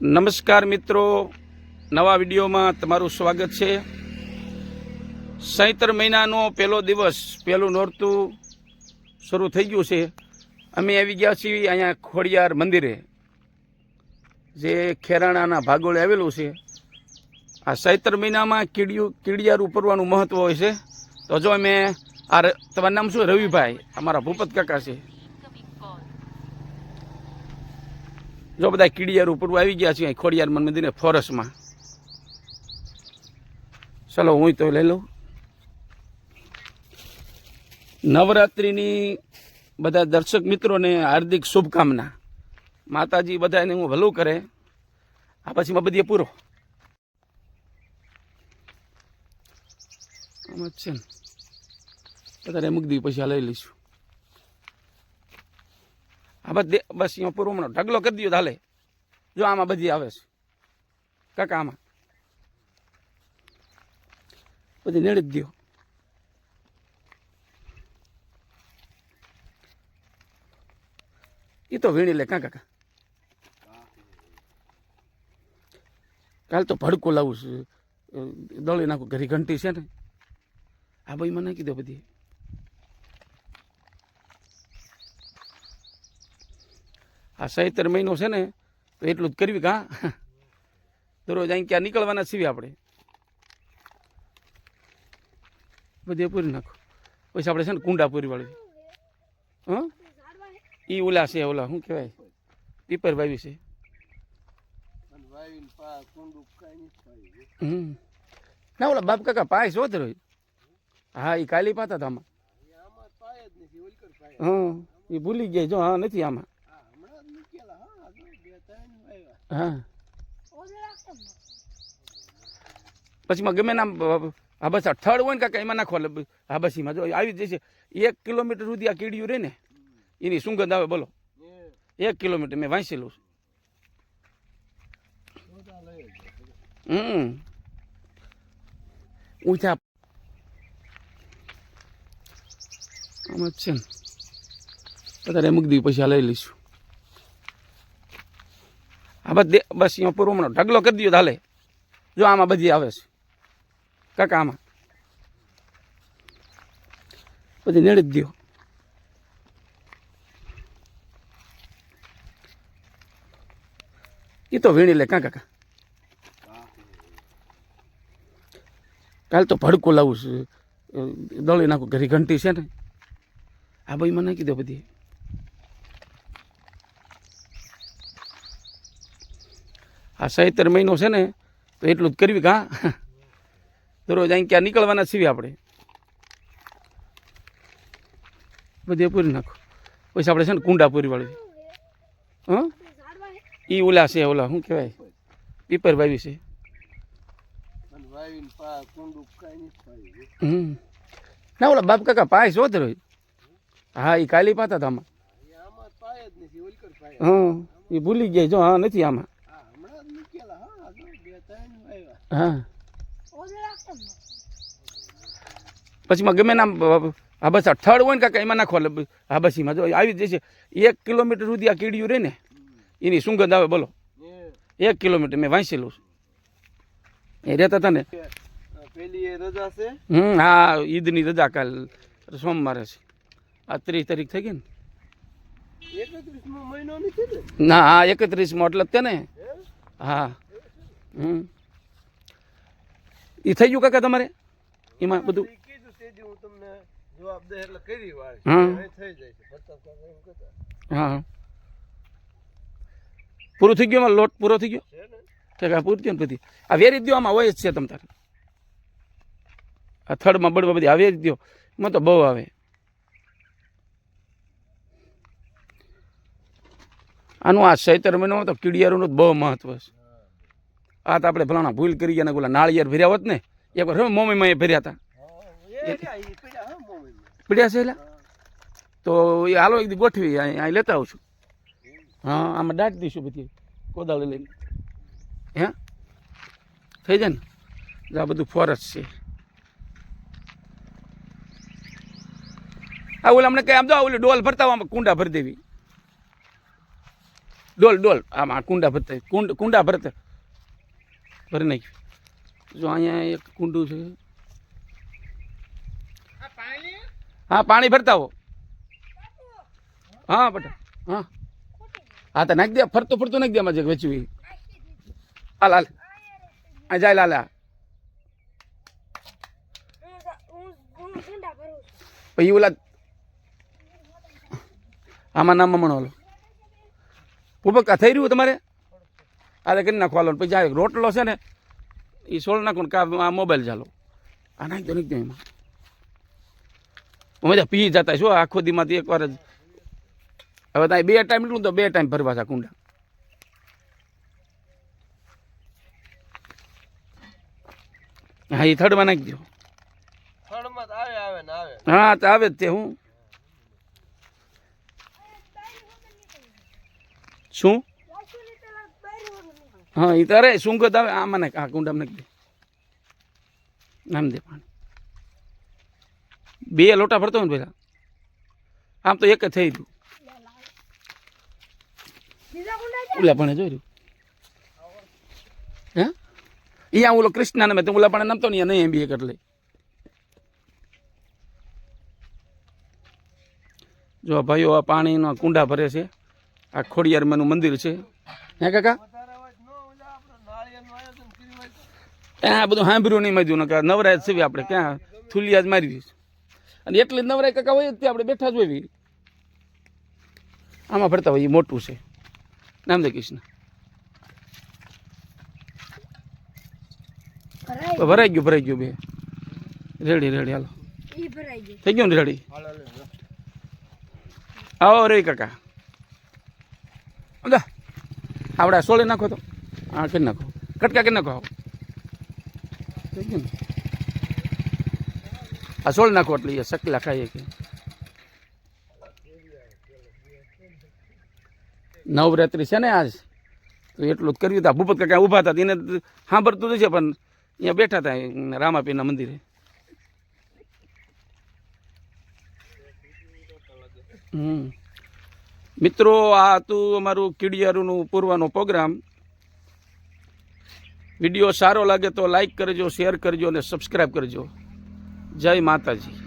નમસ્કાર મિત્રો. નવા વિડીયોમાં તમારું સ્વાગત છે. સૈતર મહિનાનો પહેલો દિવસ, પહેલું નોરતું શરૂ થઈ ગયું છે. અમે આવી ગયા છીએ અહીંયા ખોડિયાર મંદિરે, જે ખેરાણાના ભાગોળે આવેલું છે. આ સૈતર મહિનામાં કીડિયું, કીડિયાર ઉપરવાનું મહત્ત્વ હોય છે. તો જો અમે આ તમારું નામ શું? રવિભાઈ, અમારા ભૂપત કાકા છે. જો બધા કીડિયાર ઉપર આવી ગયા છે ખોડિયાર મન મંદિરે ફોરેસ્ટમાં ચલો હું તો લઈ લઉં. નવરાત્રિની બધા દર્શક મિત્રોને હાર્દિક શુભકામના. માતાજી બધાને હું ભલું કરે. આ પછી બધી પૂરો. છે ને. અત્યારે મૂકી દઈએ પછી લઈ લઈશું. બસ બસ અહીંયા પૂરું ઢગલો કરી દો હાલે. જો આમાં બધી આવે છે. કાકા આમાં. બધી નેડી દો એ તો વીણી લે. કાં કાકા? કાલ તો ભડકો લાવું દળી નાખું. ઘરી ઘંટી છે ને. આ ભાઈ મને કીધો બધી. આ સહિતર મહિનો છે ને તો એટલું જ કરવી કા દરરોજ અહીં ક્યાં નીકળવાના છીએ આપણે. બધી પૂરી નાખો. પછી આપણે છે ને કુંડા પૂરી વાળી હં? એ ઓલા છે ઓલા શું કહેવાય? પીપર વાવી છે. હમ. ના ઓલા બાપ કાકા પાય શોધ રહ્યો. હા એ કાલી પાતા હતા આમાં. હં. એ ભૂલી ગયા જો હા નથી આમાં. હા. પછી માં ગમે નામ હા બસ થડ હોય ને કાંઈ એમાં નાખો. એટલે હા બસ એમાં જો આવી જશે. એક કિલોમીટર સુધી આ કીડિયું રહે ને એની સુગંધ આવે બોલો. એક કિલોમીટર મેં વાંચેલું લઉં હમ. ઊંચા આમાં છે ને. અત્યારે મૂકી દઈએ પછી આ લઈ લઈશું. હા બસ બસ અહીંયા પૂરો ઢગલો કરી દો હાલે. જો આમાં બધી આવે છે. કાકા આમાં. બધી નેડી જ દો એ તો વીણી લે, કાં કાકા? કાલ તો ભડકું લાવું છું. દળી નાખું, ઘરી ઘંટી છે ને. આ ભાઈ મને કીધો બધી. આ સહિતર મહિનો છે ને તો એટલું જ કરવી કાં દરરોજ અહીં ક્યાં નીકળવાના છીએ આપણે. બધી પૂરી નાખો. પછી આપણે છે ને કુંડા પૂરી વાળી હં? એ ઓલા છે ઓલા શું કહેવાય? પીપર વાવી છે. હમ. ના ઓલા બાપ કાકા પાય શોધ રહ્યો હા એ કાલી પાતા હતા આમાં. હં એ ભૂલી ગયા જો હા નથી આમાં. હા. પછી ગમે નામ હા બસ થડ હોય ને કાંઈ એમાં નાખો એટલે હા બસ એમાં જો આવી જશે. એક કિલોમીટર સુધી આ કીડિયું રહે ને એની સુગંધ આવે બોલો. એક કિલોમીટર મેં વાંચેલું છે. એ રહેતા હતા ને. હમ હા ઈદની રજા કાલ સોમવારે છે. આ ત્રીસ તારીખ થઈ ગઈ ને. ને? ના હા એકત્રીસમાં એટલે જ તે ને. હા. હમ. એ થઈ ગયું કાકા તમારે? એમાં બધું? હા પૂરું થઈ ગયું લોટ પૂરો થઈ ગયો? ને. પૂરું થયું બધી આ વેરી દો આમાં હોય જ છે તમ તારે. આ થર્ડમાં બળમાં બધી આવી જ દો એમાં તો બહુ આવે. આનું આ સૈતર મહિનામાં તો કીડિયારોનું બહુ મહત્વ છે. આ તો આપણે ભલાણા ભૂલ કરી ગયા બોલા ઓલા નાળિયેર ભર્યા હોત ને એક વાર મમ્મીમાં એ ભર્યા હતા. પીડ્યા છે એલા? તો એ હાલો એક દી ગોઠવી અહીં લેતા આવશું. હા આમાં દાટી દઈશું બધી. કોદાળી લઈને. હે? થઈ જાય ને? જો આ બધું ફોરેસ્ટ છે. આ ઓલા અમને કંઈ આમ જો ઓલી ડોલ ભરતા આમાં કુંડા ભરી દેવી. ડોલ ડોલ આમાં કુંડા ભરતા કુંડ કુંડા ભરતા ભરી નાખ્યું. જો અહીંયા એક કુંડું છે. હા પાણી ભરતા હો. હા બટા હા. હા તો નાખી દે ફરતો ફરતો નાખી દે અમારે જે વેચવી હાલ હાલ. આ જાય લાલા. પછી ઓલા આમાં નામ મમણો ઓલો ઉપકા થઈ રહ્યું તમારે? આ તો કરી નાખો હાલો પછી જાય. રોટલો છે ને એ સોળ નાખો કા આ મોબાઈલ ચાલો. આ નાખી દો નાખી દો એમાં. મજા પી જતા શું આખો દીમાંથી એકવાર જ. હવે ત્યાં બે ટાઈમ એટલું તો બે ટાઈમ ભરવા છે કુંડા. હા એ થર્ડમાં નાખી દો. હા તો આવે જ તે હું. શું? હા એ તો અરે શું આવે આમાં નાખ આ કુંડામાં નાખી દે. નામ દે પાણી. બે લોટા ભરતો ને પેલા. આમ તો એક જ થઈ ગયું. ઓલા પણ જોઈ રહ્યું હે? અહીંયા ઓલો કૃષ્ણ મેં તો ઓલા પણ નમતો ને નહીં એમ બી એક એટલે. જો ભાઈઓ આ પાણીના કુંડા ભરે છે. આ ખોડિયારમાંનું મંદિર છે. હે કાકા વધારે અવાજ ન ઓલા આપણે નાળિયેરનું આયોજન કર્યું હોય તો ત્યાં આ બધું સાંભળ્યું નહીં મજ્યું ને કે નવરાય સીવી આપણે ક્યાં થુલિયા જ મારી અને એટલી જ નવરાય કાકા હોય જ આપણે બેઠા જ હોય આમાં ફરતા હોય એ મોટું છે. નામદે કૃષ્ણ. ભરાઈ ગયું ભરાઈ ગયું બે. રેડી રેડી હાલો. થઈ ગયું ને રેડી. આવો રે કાકા. અદા આવડા સોળે નાખો તો. હા કરી નાખો. કટકા કરી નાખો આવો. થઈ ગયું ને આ સોળ નાખો એટલે એ શકલા ખાઈએ કે નવરાત્રિ છે ને આજ. તો એટલું જ કર્યું હતા ભૂપત કાકા ઊભા હતા એને સાંભળતું તો છે પણ અહીંયા બેઠા હતા રામાપીના મંદિરે. મિત્રો, આ હતું અમારું કીડિયારુનું પૂર્વનો પ્રોગ્રામ વીડિયો સારો લાગે તો લાઈક કરજો શેર કરજો અને સબસ્ક્રાઈબ કરજો. જય માતાજી.